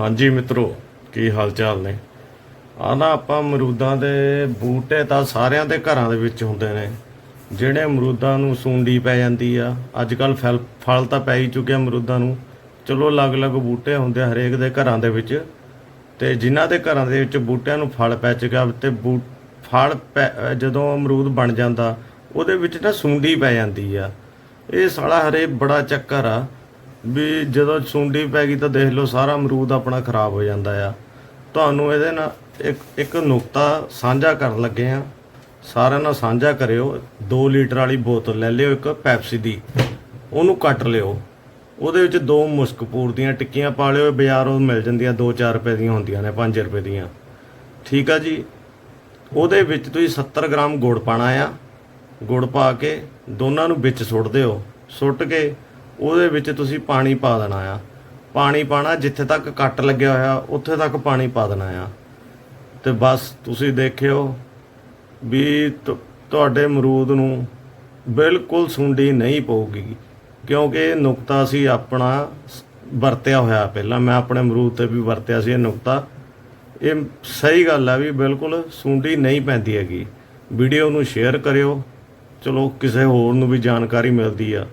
ਹਾਂਜੀ ਮਿੱਤਰੋ, ਕੀ ਹਾਲ ਚਾਲ ਨੇ? ਆ ਨਾ ਆਪਾਂ ਅਮਰੂਦਾਂ ਦੇ ਬੂਟੇ ਤਾਂ ਸਾਰਿਆਂ ਦੇ ਘਰਾਂ ਦੇ ਵਿੱਚ ਹੁੰਦੇ ਨੇ। ਜਿਹੜੇ ਅਮਰੂਦਾਂ ਨੂੰ ਸੁੰਡੀ ਪੈ ਜਾਂਦੀ ਆ ਅੱਜ ਕੱਲ ਫਲ ਫਲ ਤਾਂ ਪੈ ਹੀ ਚੁੱਕਿਆ ਅਮਰੂਦਾਂ ਨੂੰ। ਚਲੋ, ਅਲੱਗ-ਅਲੱਗ ਬੂਟੇ ਹੁੰਦੇ ਆ ਹਰੇਕ ਦੇ ਘਰਾਂ ਦੇ ਵਿੱਚ। ਤੇ ਜਿਨ੍ਹਾਂ ਦੇ ਘਰਾਂ ਦੇ ਵਿੱਚ ਬੂਟਿਆਂ ਨੂੰ ਫਲ ਪੈ ਚੁੱਕਿਆ ਤੇ ਬੂ, ਫਲ ਪੈ- ਜਦੋਂ ਅਮਰੂਦ ਬਣ ਜਾਂਦਾ, ਉਹਦੇ ਵਿੱਚ ਨਾ ਸੁੰਡੀ ਪੈ ਜਾਂਦੀ ਆ। ਇਹ ਸਾਲਾ ਹਰੇ ਬੜਾ ਚੱਕਰ ਆ। ਵੀ ਜਦੋਂ ਸੁੰਡੀ ਪੈ ਗਈ ਤਾਂ ਦੇਖ ਲਓ ਸਾਰਾ ਅਮਰੂਦ ਆਪਣਾ ਖਰਾਬ ਹੋ ਜਾਂਦਾ ਆ। ਤੁਹਾਨੂੰ ਇਹਦੇ ਨਾਲ ਇੱਕ ਇੱਕ ਨੁਕਤਾ ਸਾਂਝਾ ਕਰਨ ਲੱਗੇ ਆ। ਸਾਰਿਆਂ ਨਾਲ ਸਾਂਝਾ ਕਰਿਓ। 2 ਲੀਟਰ ਵਾਲੀ ਬੋਤਲ ਲੈ ਲਿਓ ਇੱਕ ਪੈਪਸੀ ਦੀ। ਉਹਨੂੰ ਕੱਟ ਲਿਓ। ਉਹਦੇ ਵਿੱਚ ਦੋ ਮੁਸਕਪੂਰ ਦੀਆਂ ਟਿੱਕੀਆਂ ਪਾ ਲਿਓ। ਬਾਜ਼ਾਰੋਂ ਮਿਲ ਜਾਂਦੀਆਂ 2-4 ਰੁਪਏ ਦੀਆਂ ਹੁੰਦੀਆਂ ਨੇ 5 ਰੁਪਏ ਦੀਆਂ। ਠੀਕ ਆ ਜੀ? ਉਹਦੇ ਵਿੱਚ ਤੁਸੀਂ 70 ਗ੍ਰਾਮ ਗੁੜ ਪਾਣਾ ਆ। ਗੁੜ ਪਾ ਕੇ ਦੋਨਾਂ ਨੂੰ ਵਿੱਚ ਸੁੱਟ ਦਿਓ। ਸੁੱਟ ਕੇ ਉਹਦੇ ਵਿੱਚ ਤੁਸੀਂ ਪਾਣੀ ਪਾ ਦੇਣਾ ਆ। ਪਾਣੀ ਪਾਣਾ ਜਿੱਥੇ ਤੱਕ ਕੱਟ ਲੱਗਿਆ ਹੋਇਆ, ਉੱਥੇ ਤੱਕ ਪਾਣੀ ਪਾ ਦੇਣਾ ਆ। ਤੇ ਬਸ ਤੁਸੀਂ ਦੇਖਿਓ ਵੀ ਤੁਹਾਡੇ ਅਮਰੂਦ ਨੂੰ ਬਿਲਕੁਲ ਸੁੰਡੀ ਨਹੀਂ ਪਊਗੀ, ਕਿਉਂਕਿ ਇਹ ਨੁਕਤਾ ਸੀ ਆਪਣਾ ਵਰਤਿਆ ਹੋਇਆ ਪਹਿਲਾਂ। ਮੈਂ ਆਪਣੇ ਅਮਰੂਦ ਤੇ ਵੀ ਵਰਤਿਆ ਸੀ ਇਹ ਨੁਕਤਾ। ਇਹ ਸਹੀ ਗੱਲ ਆ ਵੀ ਬਿਲਕੁਲ ਸੁੰਡੀ ਨਹੀਂ ਪੈਂਦੀ ਹੈਗੀ। ਵੀਡੀਓ ਨੂੰ ਸ਼ੇਅਰ ਕਰਿਓ। ਚਲੋ, ਕਿਸੇ ਹੋਰ ਨੂੰ ਵੀ ਜਾਣਕਾਰੀ ਮਿਲਦੀ ਆ।